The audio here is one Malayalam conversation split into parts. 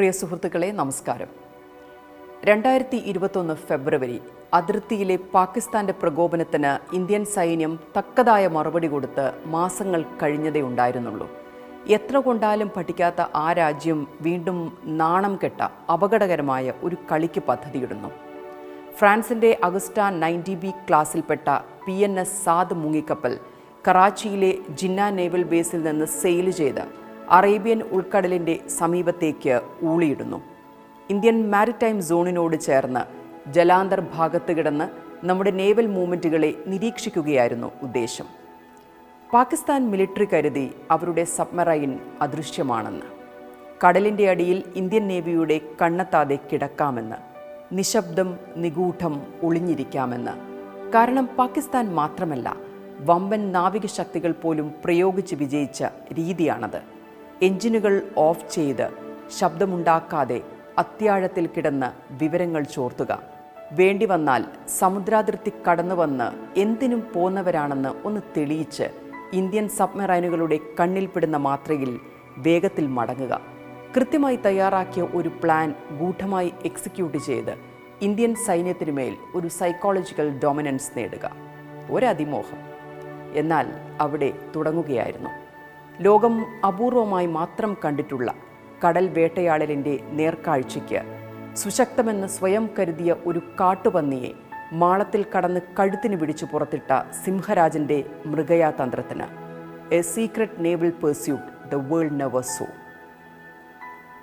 പ്രിയ സുഹൃത്തുക്കളെ നമസ്കാരം. രണ്ടായിരത്തി ഇരുപത്തൊന്ന് ഫെബ്രുവരി അതിർത്തിയിലെ പാകിസ്ഥാന്റെ പ്രകോപനത്തിന് ഇന്ത്യൻ സൈന്യം തക്കതായ മറുപടി കൊടുത്ത് മാസങ്ങൾ കഴിഞ്ഞതേ ഉണ്ടായിരുന്നുള്ളൂ. എത്ര കൊണ്ടാലും പഠിക്കാത്ത ആ രാജ്യം വീണ്ടും നാണം കെട്ട അപകടകരമായ ഒരു കളിക്ക് പദ്ധതിയിടുന്നു. ഫ്രാൻസിന്റെ അഗസ്റ്റ നയന്റി ബി ക്ലാസ്സിൽപ്പെട്ട പി എൻ എസ് സാദ് മുങ്ങിക്കപ്പൽ കറാച്ചിയിലെ ജിന്ന നേവൽ ബേസിൽ നിന്ന് സെയിൽ ചെയ്ത് അറേബ്യൻ ഉൾക്കടലിന്റെ സമീപത്തേക്ക് ഊളിയിടുന്നു. ഇന്ത്യൻ മാരിടൈം സോണിനോട് ചേർന്ന് ജലാന്തർ ഭാഗത്ത് കിടന്ന് നമ്മുടെ നേവൽ മൂവ്മെന്റുകളെ നിരീക്ഷിക്കുകയായിരുന്നു ഉദ്ദേശം. പാകിസ്ഥാൻ മിലിറ്ററി കരുതി അവരുടെ സബ്മറൈൻ അദൃശ്യമാണെന്ന്. കടലിന്റെ അടിയിൽ ഇന്ത്യൻ നേവിയുടെ കണ്ണെത്താതെ കിടക്കാമെന്ന്. നിശബ്ദം നിഗൂഢം ഒളിഞ്ഞിരിക്കാമെന്ന്. കാരണം പാകിസ്ഥാൻ മാത്രമല്ല വമ്പൻ നാവിക ശക്തികൾ പോലും പ്രയോഗിച്ച് വിജയിച്ച രീതിയാണത്. എഞ്ചിനുകൾ ഓഫ് ചെയ്ത് ശബ്ദമുണ്ടാക്കാതെ അത്യാഴത്തിൽ കിടന്ന് വിവരങ്ങൾ ചോർത്തുക. വേണ്ടി വന്നാൽ സമുദ്രാതിർത്തി കടന്നു വന്ന് എന്തിനും പോന്നവരാണെന്ന് ഒന്ന് തെളിയിച്ച് ഇന്ത്യൻ സബ്മറൈനുകളുടെ കണ്ണിൽപ്പെടുന്ന മാത്രയിൽ വേഗത്തിൽ മടങ്ങുക. കൃത്യമായി തയ്യാറാക്കിയ ഒരു പ്ലാൻ ഗൂഢമായി എക്സിക്യൂട്ട് ചെയ്ത് ഇന്ത്യൻ സൈന്യത്തിനുമേൽ ഒരു സൈക്കോളജിക്കൽ ഡൊമിനൻസ് നേടുക. ഒരതിമോഹം. എന്നാൽ അവിടെ തുടങ്ങുകയായിരുന്നു. ലോകം അപൂർവമായി മാത്രം കണ്ടിട്ടുള്ള കടൽ വേട്ടയാടലിന്റെ നേർക്കാഴ്ചയ്ക്ക് സുശക്തമെന്ന് സ്വയം കരുതിയ ഒരു കാട്ടുപന്നിയെ മാളത്തിൽ കടന്ന് കഴുത്തിന് പിടിച്ചു പുറത്തിട്ട സിംഹരാജന്റെ മൃഗയാതന്ത്രത്തിന്. A secret naval pursuit the world never saw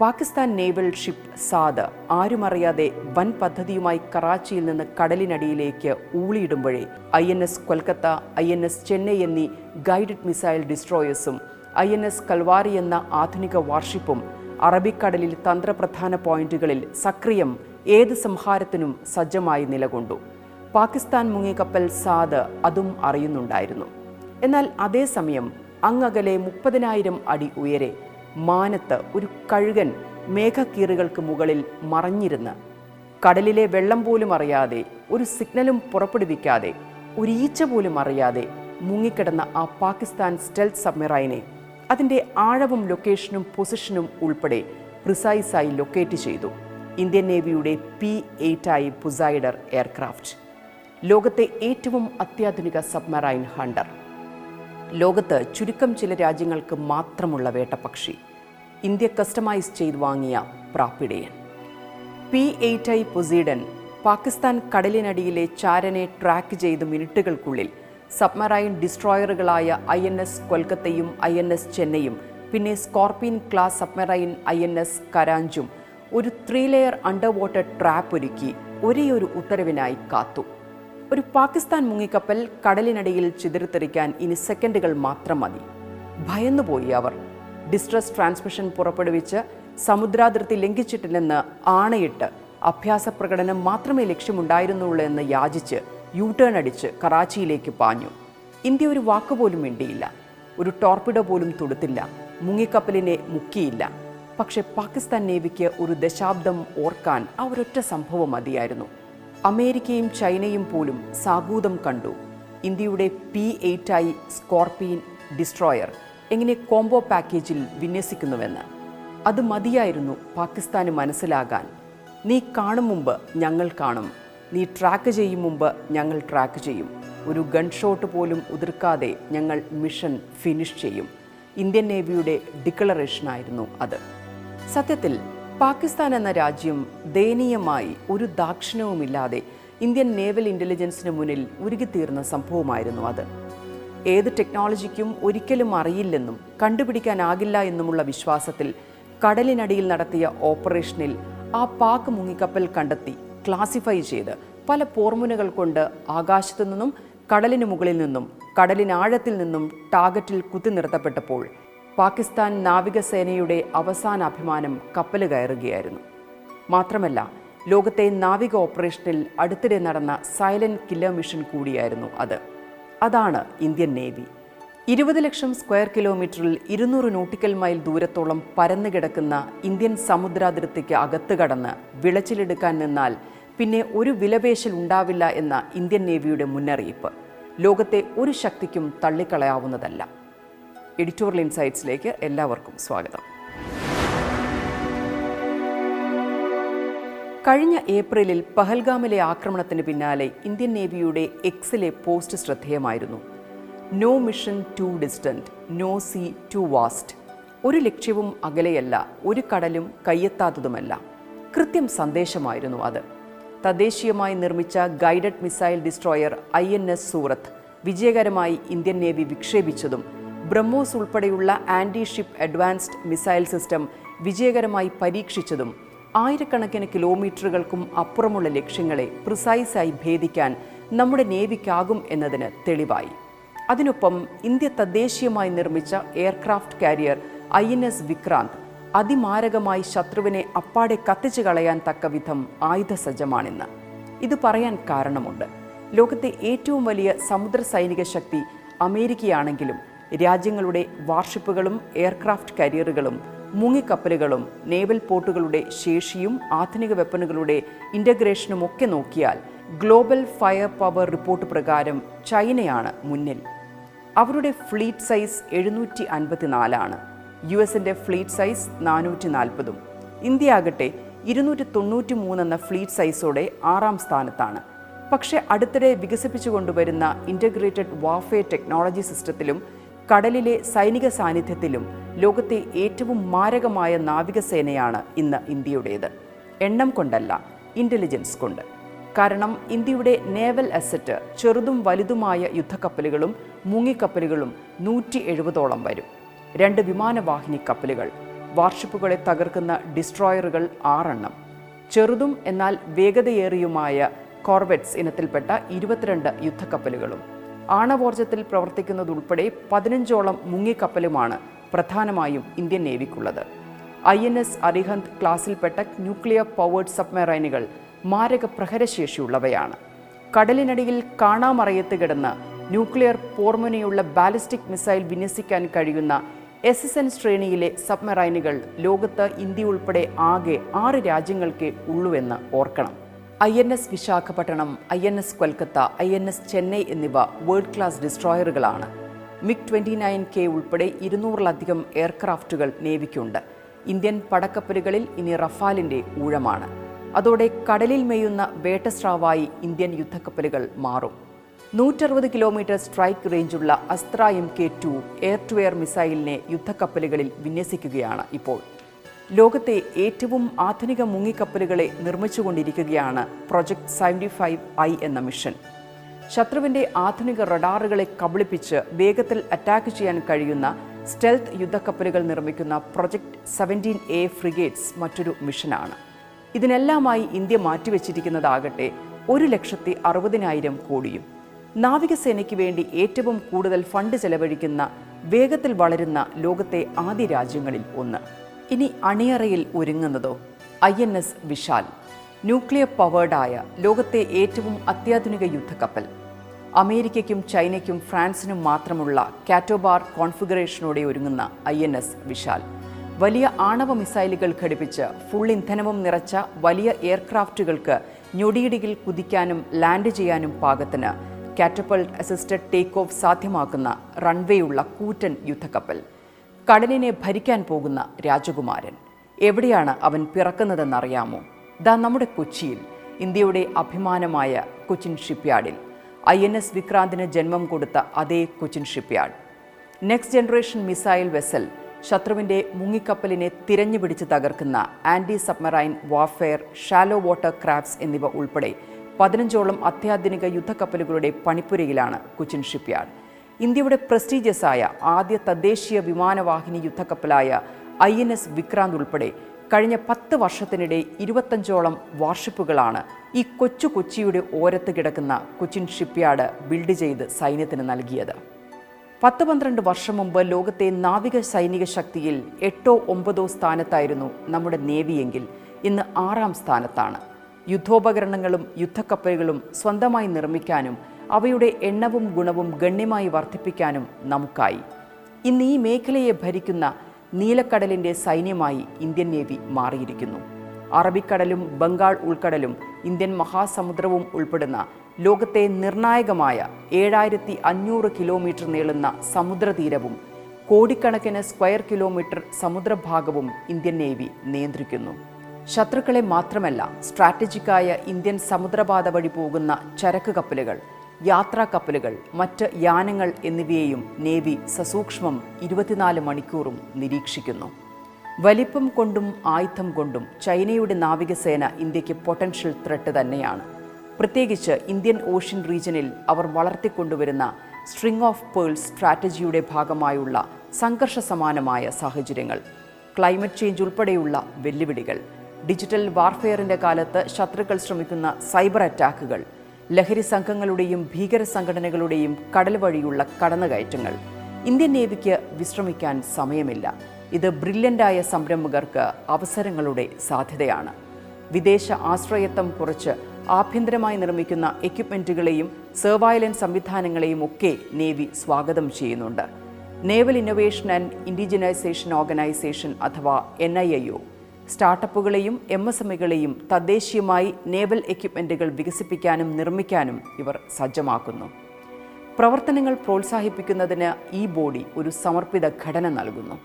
Pakistan naval ship Saad ആരുമറിയാതെ വൻ പദ്ധതിയുമായി കറാച്ചിയിൽ നിന്ന് കടലിനടിയിലേക്ക് ഊളിയിടുമ്പോഴേ I N S Kolkata I N S Chennai എന്നീ ഗൈഡഡ് മിസൈൽ ഡിസ്ട്രോയേഴ്സും ഐ എൻ എസ് കൽവാരി എന്ന ആധുനിക വാർഷിപ്പും അറബിക്കടലിൽ തന്ത്രപ്രധാന പോയിന്റുകളിൽ സക്രിയം ഏത് സംഹാരത്തിനും സജ്ജമായി നിലകൊണ്ടു. പാകിസ്ഥാൻ മുങ്ങിക്കപ്പൽ സാദ് അതും അറിയുന്നുണ്ടായിരുന്നു. എന്നാൽ അതേസമയം അങ്ങകലെ മുപ്പതിനായിരം അടി ഉയരെ മാനത്ത് ഒരു കഴുകൻ മേഘക്കീറുകൾക്ക് മുകളിൽ മറഞ്ഞിരുന്ന് കടലിലെ വെള്ളം പോലും അറിയാതെ ഒരു സിഗ്നലും പുറപ്പെടുവിക്കാതെ ഒരു ഈച്ച പോലും അറിയാതെ മുങ്ങിക്കിടന്ന ആ പാകിസ്ഥാൻ സ്റ്റെൽത്ത് സബ്മെറൈനെ അതിന്റെ ആഴവും ലൊക്കേഷനും പൊസിഷനും ഉൾപ്പെടെ പ്രിസൈസായി ലൊക്കേറ്റ് ചെയ്തു. ഇന്ത്യൻ നേവിയുടെ പി എയ്റ്റായി പുസൈഡർ എയർക്രാഫ്റ്റ് ലോകത്തെ ഏറ്റവും അത്യാധുനിക സബ്മറൈൻ ഹണ്ടർ ലോകത്ത് ചുരുക്കം ചില രാജ്യങ്ങൾക്ക് മാത്രമുള്ള വേട്ടപ്പക്ഷി. ഇന്ത്യ കസ്റ്റമൈസ് ചെയ്ത് വാങ്ങിയ പ്രാപ്പിടയൻ P eight I Poseidon Pakistan കടലിനടിയിലെ ചാരനെ ട്രാക്ക് ചെയ്ത് മിനിറ്റുകൾക്കുള്ളിൽ സബ്മറൈൻ ഡിസ്ട്രോയറുകളായ ഐ എൻ എസ് കൊൽക്കത്തയും ഐ എൻ എസ് ചെന്നൈയും പിന്നെ Scorpene class submarine I N S കരാഞ്ചും ഒരു three layer under water trap ഒരുക്കി ഒരേയൊരു ഉത്തരവിനായി കാത്തു. ഒരു പാകിസ്ഥാൻ മുങ്ങിക്കപ്പൽ കടലിനടിയിൽ ചിതറിത്തെറിക്കാൻ ഇനി സെക്കൻഡുകൾ മാത്രം മതി. ഭയന്നുപോയി അവർ. ഡിസ്ട്രസ് ട്രാൻസ്മിഷൻ പുറപ്പെടുവിച്ച് സമുദ്രാതിർത്തി ലംഘിച്ചിട്ടില്ലെന്ന് ആണയിട്ട് അഭ്യാസ പ്രകടനം മാത്രമേ ലക്ഷ്യമുണ്ടായിരുന്നുള്ളൂ എന്ന് യാചിച്ച് യു ടേൺ അടിച്ച് കറാച്ചിയിലേക്ക് പാഞ്ഞു. ഇന്ത്യ ഒരു വാക്കുപോലും മിണ്ടിയില്ല. ഒരു ടോർപിഡോ പോലും തൊടുത്തില്ല. മുങ്ങിക്കപ്പലിനെ മുക്കിയില്ല. പക്ഷെ പാകിസ്ഥാൻ നേവിക്ക് ഒരു ദശാബ്ദം ഓർക്കാൻ ആ ഒരൊറ്റ സംഭവം മതിയായിരുന്നു. അമേരിക്കയും ചൈനയും പോലും സാഗൂതം കണ്ടു. ഇന്ത്യയുടെ പി എയ്റ്റായി സ്കോർപിയൻ ഡിസ്ട്രോയർ എങ്ങനെ കോംബോ പാക്കേജിൽ വിന്യസിക്കുന്നുവെന്ന്. അത് മതിയായിരുന്നു പാകിസ്ഥാന് മനസ്സിലാകാൻ. നീ കാണും മുമ്പ് ഞങ്ങൾ കാണും. നീ ട്രാക്ക് ചെയ്യും മുമ്പ് ഞങ്ങൾ ട്രാക്ക് ചെയ്യും. ഒരു ഗൺ ഷോട്ട് പോലും ഉതിർക്കാതെ ഞങ്ങൾ മിഷൻ ഫിനിഷ് ചെയ്യും. ഇന്ത്യൻ നേവിയുടെ ഡിക്ലറേഷനായിരുന്നു അത്. സത്യത്തിൽ പാകിസ്ഥാൻ എന്ന രാജ്യം ദയനീയമായി ഒരു ദാക്ഷിണ്യവുമില്ലാതെ ഇന്ത്യൻ നേവൽ ഇന്റലിജൻസിന് മുന്നിൽ ഉരുകിത്തീർന്ന സംഭവമായിരുന്നു അത്. ഏത് ടെക്നോളജിക്കും ഒരിക്കലും അറിയില്ലെന്നും കണ്ടുപിടിക്കാനാകില്ല എന്നുമുള്ള വിശ്വാസത്തിൽ കടലിനടിയിൽ നടത്തിയ ഓപ്പറേഷനിൽ ആ പാക് മുങ്ങിക്കപ്പൽ കണ്ടെത്തി. ക്ലാസിഫൈ ചെയ്ത് പല പോർമുനകൾ കൊണ്ട് ആകാശത്തു നിന്നും കടലിന് മുകളിൽ നിന്നും കടലിനാഴത്തിൽ നിന്നും ടാർഗറ്റിൽ കുത്തി നിർത്തപ്പെട്ടപ്പോൾ പാകിസ്ഥാൻ നാവികസേനയുടെ അവസാന അഭിമാനം കപ്പൽ കയറുകയായിരുന്നു. മാത്രമല്ല ലോകത്തെ നാവിക ഓപ്പറേഷനിൽ അടുത്തിടെ നടന്ന സൈലന്റ് കില്ലർ മിഷൻ കൂടിയായിരുന്നു അത്. അതാണ് ഇന്ത്യൻ നേവി. ഇരുപത് ലക്ഷം സ്ക്വയർ കിലോമീറ്ററിൽ ഇരുന്നൂറ് നോട്ടിക്കൽ മൈൽ ദൂരത്തോളം പരന്നു കിടക്കുന്ന ഇന്ത്യൻ സമുദ്രാതിർത്തിക്ക് അകത്ത് കടന്ന് വിളച്ചിലെടുക്കാൻ നിന്നാൽ പിന്നെ ഒരു വിലപേശൽ ഉണ്ടാവില്ല എന്ന ഇന്ത്യൻ നേവിയുടെ മുന്നറിയിപ്പ്. ലോകത്തെ ഒരു ശക്തിക്കും തള്ളിക്കളയാവുന്നതല്ല. എഡിറ്റോറിയൽ ഇൻസൈറ്റ്സിലേക്ക് എല്ലാവർക്കും സ്വാഗതം. കഴിഞ്ഞ ഏപ്രിലിൽ പഹൽഗാമിലെ ആക്രമണത്തിന് പിന്നാലെ ഇന്ത്യൻ നേവിയുടെ എക്സിലെ post ശ്രദ്ധേയമായിരുന്നു. No mission too distant no sea too vast. ഒരു ലക്ഷ്യവും അകലെയല്ല ഒരു കടലും കയ്യെത്താത്തതുമല്ല. കൃത്യം സന്ദേശമായിരുന്നു അത്. തദ്ദേശീയമായി നിർമ്മിച്ച guided missile destroyer I N S Surat വിജയകരമായി ഇന്ത്യൻ നേവി വിക്ഷേപിച്ചതും ബ്രഹ്മോസ് ഉൾപ്പെടെയുള്ള anti ship advanced missile system വിജയകരമായി പരീക്ഷിച്ചതും ആയിരക്കണക്കിന് കിലോമീറ്ററുകൾക്കും അപ്പുറമുള്ള ലക്ഷ്യങ്ങളെ പ്രിസൈസായി ഭേദിക്കാൻ നമ്മുടെ നേവിക്കാകും എന്നതിന് തെളിവായി. അതിനൊപ്പം ഇന്ത്യ തദ്ദേശീയമായി നിർമ്മിച്ച aircraft carrier I N S Vikrant അതിമാരകമായി ശത്രുവിനെ അപ്പാടെ കത്തിച്ചു കളയാൻ തക്ക വിധം ആയുധസജ്ജമാണിന്ന്. ഇത് പറയാൻ കാരണമുണ്ട്. ലോകത്തെ ഏറ്റവും വലിയ സമുദ്ര സൈനിക ശക്തി അമേരിക്കയാണെങ്കിലും രാജ്യങ്ങളുടെ വാർഷിപ്പുകളും എയർക്രാഫ്റ്റ് കരിയറുകളും മുങ്ങിക്കപ്പലുകളും നേവൽ പോർട്ടുകളുടെ ശേഷിയും ആധുനിക വെപ്പനുകളുടെ ഇന്റഗ്രേഷനും ഒക്കെ നോക്കിയാൽ ഗ്ലോബൽ ഫയർ പവർ റിപ്പോർട്ട് പ്രകാരം ചൈനയാണ് മുന്നിൽ. അവരുടെ ഫ്ലീറ്റ് സൈസ് എഴുന്നൂറ്റി അൻപത്തിനാലാണ് യു എസിന്റെ ഫ്ലീറ്റ് സൈസ് നാനൂറ്റി നാൽപ്പതും ഇന്ത്യ ആകട്ടെ ഇരുന്നൂറ്റി തൊണ്ണൂറ്റി മൂന്നെന്ന ഫ്ലീറ്റ് സൈസോടെ ആറാം സ്ഥാനത്താണ്. പക്ഷേ അടുത്തിടെ വികസിപ്പിച്ചു കൊണ്ടുവരുന്ന ഇന്റഗ്രേറ്റഡ് വാർഫെയർ ടെക്നോളജി സിസ്റ്റത്തിലും കടലിലെ സൈനിക സാന്നിധ്യത്തിലും ലോകത്തെ ഏറ്റവും മാരകമായ നാവികസേനയാണ് ഇന്ന് ഇന്ത്യയുടേത്. എണ്ണം കൊണ്ടല്ല ഇന്റലിജൻസ് കൊണ്ട്. കാരണം ഇന്ത്യയുടെ നേവൽ അസറ്റ് ചെറുതും വലുതുമായ യുദ്ധക്കപ്പലുകളും മുങ്ങിക്കപ്പലുകളും നൂറ്റി എഴുപതോളം വരും. രണ്ട് വിമാനവാഹിനി കപ്പലുകൾ വാർഷിപ്പുകളെ തകർക്കുന്ന ഡിസ്ട്രോയറുകൾ ആറെണ്ണം. ചെറുതും എന്നാൽ വേഗതയേറിയുമായ കോർവെറ്റ്സ് ഇനത്തിൽപ്പെട്ട ഇരുപത്തിരണ്ട് യുദ്ധക്കപ്പലുകളും. ആണവോർജത്തിൽ പ്രവർത്തിക്കുന്നതുൾപ്പെടെ പതിനഞ്ചോളം മുങ്ങിക്കപ്പലുമാണ് പ്രധാനമായും ഇന്ത്യൻ നേവിക്കുള്ളത്. ഐ എൻ എസ് അരിഹന്ത് ക്ലാസ്സിൽപ്പെട്ട ന്യൂക്ലിയർ പവേർഡ് സബ്മറൈനുകൾ മാരക പ്രഹരശേഷിയുള്ളവയാണ്. കടലിനടിയിൽ കാണാമറയത്ത് കിടന്ന് ന്യൂക്ലിയർ പോർമുനയുള്ള ബാലിസ്റ്റിക് മിസൈൽ വിന്യസിക്കാൻ കഴിയുന്ന എസ് എസ് എൻ ശ്രേണിയിലെ സബ്മറൈനുകൾ ലോകത്ത് ഇന്ത്യ ഉൾപ്പെടെ ആകെ ആറ് രാജ്യങ്ങൾക്ക് ഉള്ളുവെന്ന് ഓർക്കണം. I N S Visakhapatnam I N S Kolkata I N S Chennai എന്നിവ വേൾഡ് ക്ലാസ് ഡിസ്ട്രോയറുകളാണ് മിഗ് ട്വന്റി നയൻ കെ ഉൾപ്പെടെ ഇരുന്നൂറിലധികം എയർക്രാഫ്റ്റുകൾ നേവിക്കുണ്ട്. ഇന്ത്യൻ പടക്കപ്പലുകളിൽ ഇനി റഫാലിന്റെ ഊഴമാണ്. അതോടെ കടലിൽ മേയുന്ന വേട്ടസ്രാവായി ഇന്ത്യൻ യുദ്ധക്കപ്പലുകൾ മാറും. നൂറ്ററുപത് kilometre strike റേഞ്ചുള്ള Astra M K two air to air മിസൈലിനെ യുദ്ധക്കപ്പലുകളിൽ വിന്യസിക്കുകയാണ് ഇപ്പോൾ. ലോകത്തെ ഏറ്റവും ആധുനിക മുങ്ങിക്കപ്പലുകളെ നിർമ്മിച്ചുകൊണ്ടിരിക്കുകയാണ് പ്രൊജക്ട് സെവന്റി ഫൈവ് ഐ എന്ന മിഷൻ. ശത്രുവിന്റെ ആധുനിക റഡാറുകളെ കബളിപ്പിച്ച് വേഗത്തിൽ അറ്റാക്ക് ചെയ്യാൻ കഴിയുന്ന സ്റ്റെൽത്ത് യുദ്ധക്കപ്പലുകൾ നിർമ്മിക്കുന്ന പ്രൊജക്ട് സെവന്റീൻ എ ഫ്രിഗേറ്റ്സ് മറ്റൊരു മിഷനാണ്. ഇതിനെല്ലാമായി ഇന്ത്യ മാറ്റിവെച്ചിരിക്കുന്നതാകട്ടെ ഒരു ലക്ഷത്തി അറുപതിനായിരം കോടിയും. നാവികസേനയ്ക്ക് വേണ്ടി ഏറ്റവും കൂടുതൽ ഫണ്ട് ചെലവഴിക്കുന്ന വേഗത്തിൽ വളരുന്ന ലോകത്തെ ആദ്യ രാജ്യങ്ങളിൽ ഒന്ന്. ഇനി അണിയറയിൽ ഒരുങ്ങുന്നതോ? I N S Vishal nuclear പവേർഡായ ലോകത്തെ ഏറ്റവും അത്യാധുനിക യുദ്ധക്കപ്പൽ. അമേരിക്കയ്ക്കും ചൈനയ്ക്കും ഫ്രാൻസിനും മാത്രമുള്ള കാറ്റോബാർ കോൺഫിഗറേഷനോടെ ഒരുങ്ങുന്ന ഐ എൻ എസ് വിശാൽ. വലിയ ആണവ മിസൈലുകൾ ഘടിപ്പിച്ച് ഫുൾ ഇന്ധനവും നിറച്ച വലിയ എയർക്രാഫ്റ്റുകൾക്ക് ഞൊടിയിടിയിൽ കുതിക്കാനും ലാൻഡ് ചെയ്യാനും പാകത്തിന് കാറ്റപ്പൾട്ട് അസിസ്റ്റഡ് ടേക്ക് ഓഫ് സാധ്യമാക്കുന്ന റൺവേയുള്ള കൂറ്റൻ യുദ്ധക്കപ്പൽ. കടലിനെ ഭരിക്കാൻ പോകുന്ന രാജകുമാരൻ. എവിടെയാണ് അവൻ പിറക്കുന്നതെന്നറിയാമോ? ദാ നമ്മുടെ കൊച്ചിയിൽ ഇന്ത്യയുടെ അഭിമാനമായ കൊച്ചിൻ ഷിപ്പ്യാർഡിൽ. ഐ എൻ എസ് വിക്രാന്തിന് ജന്മം കൊടുത്ത അതേ Cochin shipyard. Next generation missile vessel ശത്രുവിന്റെ മുങ്ങിക്കപ്പലിനെ തിരഞ്ഞുപിടിച്ച് തകർക്കുന്ന anti submarine warfare shallow water crafts എന്നിവ ഉൾപ്പെടെ പതിനഞ്ചോളം അത്യാധുനിക യുദ്ധക്കപ്പലുകളുടെ പണിപ്പുരയിലാണ് കൊച്ചിൻ ഷിപ്പ്യാർഡ്. ഇന്ത്യയുടെ പ്രസ്റ്റീജിയസ് ആയ ആദ്യ തദ്ദേശീയ വിമാനവാഹിനി യുദ്ധക്കപ്പലായ ഐ എൻ എസ് വിക്രാന്ത് ഉൾപ്പെടെ കഴിഞ്ഞ പത്ത് വർഷത്തിനിടെ ഇരുപത്തഞ്ചോളം വാർഷിപ്പുകളാണ് ഈ കൊച്ചു കൊച്ചിയുടെ ഓരത്ത് കിടക്കുന്ന കൊച്ചിൻ ഷിപ്പ്യാർഡ് ബിൽഡ് ചെയ്ത് സൈന്യത്തിന് നൽകിയത്. പത്ത് പന്ത്രണ്ട് വർഷം മുമ്പ് ലോകത്തെ നാവിക സൈനിക ശക്തിയിൽ എട്ടോ ഒമ്പതോ സ്ഥാനത്തായിരുന്നു നമ്മുടെ നേവിയെങ്കിൽ ഇന്ന് ആറാം സ്ഥാനത്താണ്. യുദ്ധോപകരണങ്ങളും യുദ്ധക്കപ്പലുകളും സ്വന്തമായി നിർമ്മിക്കാനും അവയുടെ എണ്ണവും ഗുണവും ഗണ്യമായി വർദ്ധിപ്പിക്കാനും നമുക്കായി. ഇന്ന് ഈ മേഖലയെ ഭരിക്കുന്ന നീലക്കടലിന്റെ സൈന്യമായി ഇന്ത്യൻ നേവി മാറിയിരിക്കുന്നു. അറബിക്കടലും ബംഗാൾ ഉൾക്കടലും ഇന്ത്യൻ മഹാസമുദ്രവും ഉൾപ്പെടുന്ന ലോകത്തെ നിർണായകമായ ഏഴായിരത്തി അഞ്ഞൂറ് കിലോമീറ്റർ നീളുന്ന സമുദ്രതീരവും കോടിക്കണക്കിന് സ്ക്വയർ കിലോമീറ്റർ സമുദ്രഭാഗവും ഇന്ത്യൻ നേവി നിയന്ത്രിക്കുന്നു. ശത്രുക്കളെ മാത്രമല്ല സ്ട്രാറ്റജിക്കായ ഇന്ത്യൻ സമുദ്രപാത വഴി പോകുന്ന ചരക്ക് കപ്പലുകൾ യാത്രാ കപ്പലുകൾ മറ്റ് യാനങ്ങൾ എന്നിവയെയും നേവി സസൂക്ഷ്മം ഇരുപത്തിനാല് മണിക്കൂറും നിരീക്ഷിക്കുന്നു. വലിപ്പം കൊണ്ടും ആയുധം കൊണ്ടും ചൈനയുടെ നാവികസേന ഇന്ത്യയ്ക്ക് പൊട്ടൻഷ്യൽ ത്രെട്ട് തന്നെയാണ്. പ്രത്യേകിച്ച് ഇന്ത്യൻ ഓഷ്യൻ റീജിയനിൽ അവർ വളർത്തിക്കൊണ്ടുവരുന്ന സ്ട്രിംഗ് ഓഫ് പേൾസ് സ്ട്രാറ്റജിയുടെ ഭാഗമായുള്ള സംഘർഷ സമാനമായ സാഹചര്യങ്ങൾ ക്ലൈമറ്റ് ചേഞ്ച് ഉൾപ്പെടെയുള്ള വെല്ലുവിളികൾ ഡിജിറ്റൽ വാർഫെയറിന്റെ കാലത്ത് ശത്രുക്കൾ ശ്രമിക്കുന്ന സൈബർ അറ്റാക്കുകൾ ലഹരി സംഘങ്ങളുടെയും ഭീകര സംഘടനകളുടെയും കടൽ വഴിയുള്ള കടന്നുകയറ്റങ്ങൾ. ഇന്ത്യൻ നേവിക്ക് വിശ്രമിക്കാൻ സമയമില്ല. ഇത് ബ്രില്യന്റായ സംരംഭകർക്ക് അവസരങ്ങളുടെ സാധ്യതയാണ്. വിദേശ ആശ്രയത്വം കുറച്ച് ആഭ്യന്തരമായി നിർമ്മിക്കുന്ന എക്യുപ്മെന്റുകളെയും സർവൈലൻസ് സംവിധാനങ്ങളെയും ഒക്കെ നേവി സ്വാഗതം ചെയ്യുന്നുണ്ട്. Naval innovation and indigenisation organisation അഥവാ എൻ സ്റ്റാർട്ടപ്പുകളെയും എം എസ് എം ഇകളെയും തദ്ദേശീയമായി നേവൽ എക്യുപ്മെന്റുകൾ വികസിപ്പിക്കാനും നിർമ്മിക്കാനും ഇവർ സജ്ജമാക്കുന്നു. പ്രവർത്തനങ്ങൾ പ്രോത്സാഹിപ്പിക്കുന്നതിന് ഈ ബോഡി ഒരു സമർപ്പിത ഘടന നൽകുന്നു.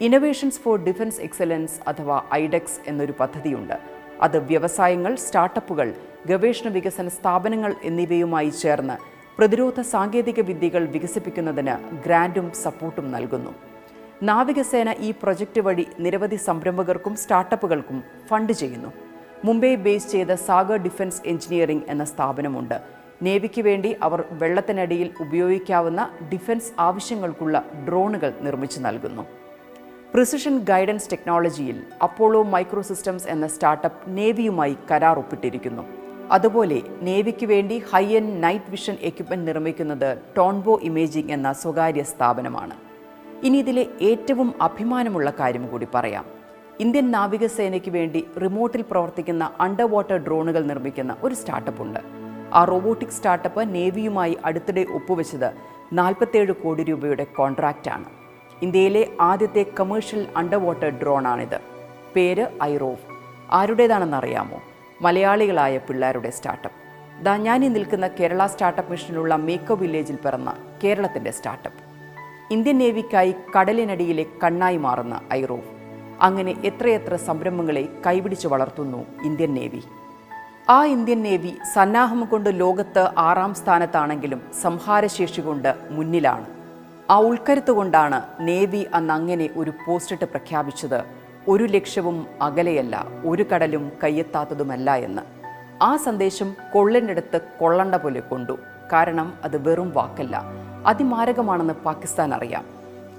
ഇന്നൊവേഷൻസ് ഫോർ ഡിഫൻസ് എക്സലൻസ് അഥവാ ഐഡെക്സ് എന്നൊരു പദ്ധതിയുണ്ട്. അത് വ്യവസായങ്ങൾ സ്റ്റാർട്ടപ്പുകൾ ഗവേഷണ വികസന സ്ഥാപനങ്ങൾ എന്നിവയുമായി ചേർന്ന് പ്രതിരോധ സാങ്കേതിക വിദ്യകൾ വികസിപ്പിക്കുന്നതിന് ഗ്രാൻഡും സപ്പോർട്ടും നൽകുന്നു. നാവികസേന ഈ പ്രൊജക്റ്റ് വഴി നിരവധി സംരംഭകർക്കും സ്റ്റാർട്ടപ്പുകൾക്കും ഫണ്ട് ചെയ്യുന്നു. മുംബൈ ബേസ് ചെയ്ത സാഗർ ഡിഫൻസ് എഞ്ചിനീയറിംഗ് എന്ന സ്ഥാപനമുണ്ട്. നേവിക്ക് വേണ്ടി അവർ വെള്ളത്തിനടിയിൽ ഉപയോഗിക്കാവുന്ന ഡിഫൻസ് ആവശ്യങ്ങൾക്കുള്ള ഡ്രോണുകൾ നിർമ്മിച്ചു നൽകുന്നു. പ്രിസിഷൻ ഗൈഡൻസ് ടെക്നോളജിയിൽ അപ്പോളോ മൈക്രോ സിസ്റ്റംസ് എന്ന സ്റ്റാർട്ടപ്പ് നേവിയുമായി കരാർ ഒപ്പിട്ടിരിക്കുന്നു അതുപോലെ നേവിക്ക് വേണ്ടി high end night vision equipment നിർമ്മിക്കുന്നത് ടോൺബോ ഇമേജിംഗ് എന്ന സ്വകാര്യ സ്ഥാപനമാണ്. ഇനി ഇതിലെ ഏറ്റവും അഭിമാനമുള്ള കാര്യം കൂടി പറയാം. ഇന്ത്യൻ നാവികസേനയ്ക്ക് വേണ്ടി റിമോട്ടിൽ പ്രവർത്തിക്കുന്ന അണ്ടർ വാട്ടർ ഡ്രോണുകൾ നിർമ്മിക്കുന്ന ഒരു സ്റ്റാർട്ടപ്പ് ഉണ്ട്. ആ റോബോട്ടിക് സ്റ്റാർട്ടപ്പ് നേവിയുമായി അടുത്തിടെ ഒപ്പുവെച്ചത് നാൽപ്പത്തേഴ് കോടി രൂപയുടെ കോൺട്രാക്റ്റാണ് ഇന്ത്യയിലെ ആദ്യത്തെ കമേഴ്ഷ്യൽ അണ്ടർ വാട്ടർ ഡ്രോണാണിത്. പേര് ഐറോവ്. ആരുടേതാണെന്നറിയാമോ മലയാളികളായ പിള്ളേരുടെ സ്റ്റാർട്ടപ്പ്. ദാ ഞാനീ നിൽക്കുന്ന കേരള സ്റ്റാർട്ടപ്പ് മിഷനിലുള്ള മേക്കോ വില്ലേജിൽ പിറന്ന കേരളത്തിന്റെ സ്റ്റാർട്ടപ്പ്. ഇന്ത്യൻ നേവിക്കായി കടലിനടിയിലെ കണ്ണായി മാറുന്ന ഐറോ. അങ്ങനെ എത്രയെത്ര സംരംഭങ്ങളെ കൈപിടിച്ചു വളർത്തുന്നു ഇന്ത്യൻ നേവി. ആ ഇന്ത്യൻ നേവി സന്നാഹം കൊണ്ട് ലോകത്ത് ആറാം സ്ഥാനത്താണെങ്കിലും സംഹാരശേഷി കൊണ്ട് മുന്നിലാണ്. ആ ഉൾക്കരുത്ത് കൊണ്ടാണ് നേവി അന്ന് അങ്ങനെ ഒരു പോസ്റ്റിട്ട് പ്രഖ്യാപിച്ചത് ഒരു ലക്ഷ്യവും അകലെയല്ല ഒരു കടലും കയ്യെത്താത്തതുമല്ല എന്ന്. ആ സന്ദേശം കൊള്ളനടുത്ത് കൊള്ളണ്ട പോലെ കൊണ്ടു. കാരണം അത് വെറും വാക്കല്ല. അതിമാരകമാണെന്ന് പാകിസ്ഥാൻ അറിയാം.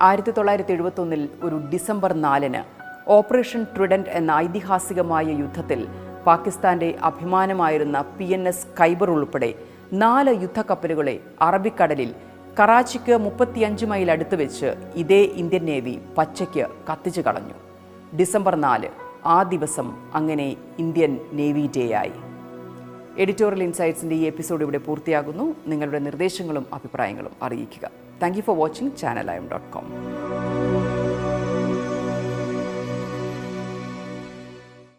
ആയിരത്തി തൊള്ളായിരത്തി എഴുപത്തൊന്നിൽ ഒരു ഡിസംബർ നാലിന് ഓപ്പറേഷൻ ട്രിഡന്റ് എന്ന ഐതിഹാസികമായ യുദ്ധത്തിൽ പാകിസ്ഥാന്റെ അഭിമാനമായിരുന്ന പി എൻ എസ് ഖൈബർ ഉൾപ്പെടെ നാല് യുദ്ധക്കപ്പലുകളെ അറബിക്കടലിൽ കറാച്ചിക്ക് മുപ്പത്തിയഞ്ച് മൈൽ അടുത്ത് വെച്ച് ഇതേ ഇന്ത്യൻ നേവി പച്ചയ്ക്ക് കത്തിച്ചു കളഞ്ഞു. ഡിസംബർ നാല് ആ ദിവസം അങ്ങനെ ഇന്ത്യൻ നേവി ഡേ ആയി. എഡിറ്റോറിയൽ ഇൻസൈറ്റ്സിന്റെ ഈ എപ്പിസോഡ് ഇവിടെ പൂർത്തിയാകുന്നു. നിങ്ങളുടെ നിർദ്ദേശങ്ങളും അഭിപ്രായങ്ങളും അറിയിക്കുക. Thank you for watching channel I M dot com